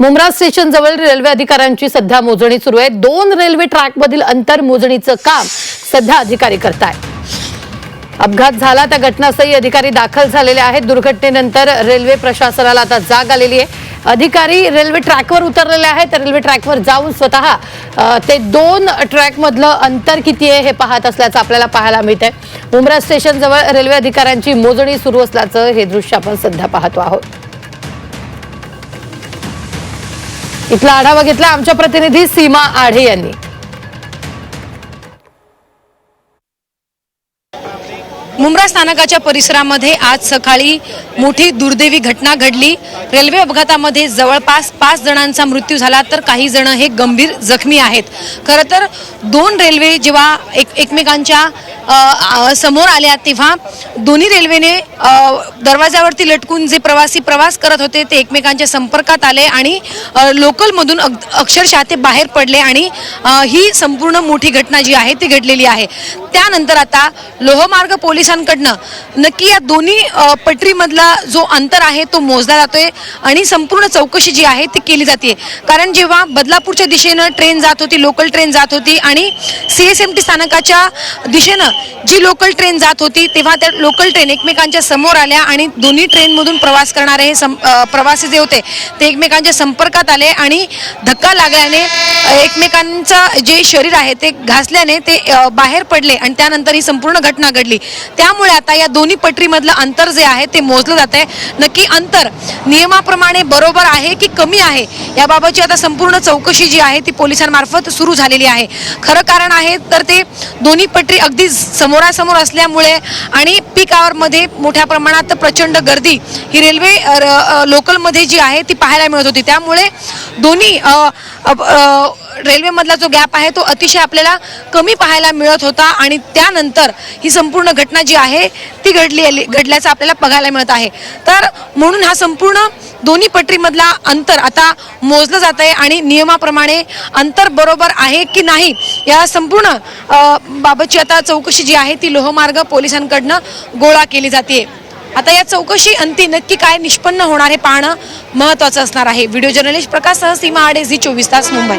Mumbra station जवळ railway अधिकाऱ्यांची सध्या मोजणी सुरू आहे. दोन रेल्वे ट्रॅकमधील अंतर मोजणीचं काम सध्या अधिकारी करताय अपघात झाला त्या घटनास्थळी अधिकारी दाखल झालेले आहेत. दुर्घटनेनंतर रेल्वे प्रशासनाला आता जाग आलेली आहे. अधिकारी रेल्वे ट्रॅकवर उतरलेले आहेत. रेल्वे ट्रॅकवर जाऊन स्वतः ते दोन ट्रॅकमधलं अंतर किती आहे हे पाहत असल्याचं आपल्याला पाहायला मिळत आहे मुंब्रा स्टेशनजवळ रेल्वे अधिकाऱ्यांची मोजणी सुरू असल्याचं हे दृश्य आपण सध्या पाहतो आहोत. इथला आढावा घेतला आमच्या प्रतिनिधी सीमा आढे यांनी. मुंब्रा स्थानकाच्या परिसरामध्ये आज सकाळी मोठी दुर्दैवी घटना घडली. रेल्वे अपघातामध्ये जवळपास पाच जणांचा मृत्यू झाला तर काही जण हे गंभीर जखमी आहेत. खरं तर दोन रेल्वे जेव्हा एक एकमेकांच्या समोर आल्या तेव्हा दोन्ही रेल्वेने दरवाजावरती लटकून जे प्रवासी प्रवास करत होते ते एकमेकांच्या संपर्कात आले आणि लोकलमधून अग- अक्षरशः ते बाहेर पडले आणि ही संपूर्ण मोठी घटना जी आहे ती घडलेली आहे. त्यानंतर आता लोहमार्ग पोलिसांकडनं नक्की या दोन्ही पटरीमधला जो अंतर आहे तो मोजला जातोय आणि संपूर्ण चौकशी जी आहे ती केली जाते कारण जेव्हा बदलापूरच्या दिशेनं ट्रेन जात होती लोकल ट्रेन जात होती आणि सी एस एम टी स्थानकाच्या दिशेनं जी लोकल ट्रेन जात होती तेव्हा त्या लोकल ट्रेन एकमेकांच्या समोर आल्या आणि दोन्ही ट्रेनमधून प्रवास करणारे हे सं प्रवासी जे होते ते एकमेकांच्या संपर्कात आले आणि धक्का लागल्याने एकमेकांचं जे शरीर आहे ते घासल्याने ते बाहेर पडले आणि त्यानंतर ही संपूर्ण घटना घडली. त्यामुळे आता या दोन्ही पटरीमधलं अंतर जे आहे ते मोजलं जात आहे. नक्की अंतर नियमाप्रमाणे बरोबर आहे की कमी आहे याबाबतची आता संपूर्ण चौकशी जी आहे ती पोलिसांमार्फत सुरू झालेली आहे. खरं कारण आहे तर ते दोन्ही पटरी अगदी समोरासमोर असल्यामुळे आणि पीक आवरमध्ये मोठ्या प्रमाणात प्रचंड गर्दी ही रेल्वे र- लोकलमध्ये जी आहे ती पाहायला मिळत होती. त्यामुळे दोन्ही रेल्वेमधला जो गॅप आहे तो अतिशय आपल्याला कमी पाहायला मिळत होता आणि त्यानंतर ही संपूर्ण घटना जी आहे ती घडली घडल्याचं आपल्याला बघायला मिळत आहे. तर म्हणून हा संपूर्ण दोन्ही पटरीमधला अंतर आता मोजलं जात आहे आणि नियमाप्रमाणे अंतर बरोबर आहे की नाही या संपूर्ण बाबतची आता चौकशी जी आहे ती लोहमार्ग पोलिसांकडनं गोळा केली जाते आता या चौकशी अंती नक्की काय निष्पन्न होणार हे पाहणं महत्वाचं असणार आहे. व्हिडिओ जर्नलिस्ट प्रकाश सह सीमा आडे झी चोवीस तास मुंबई.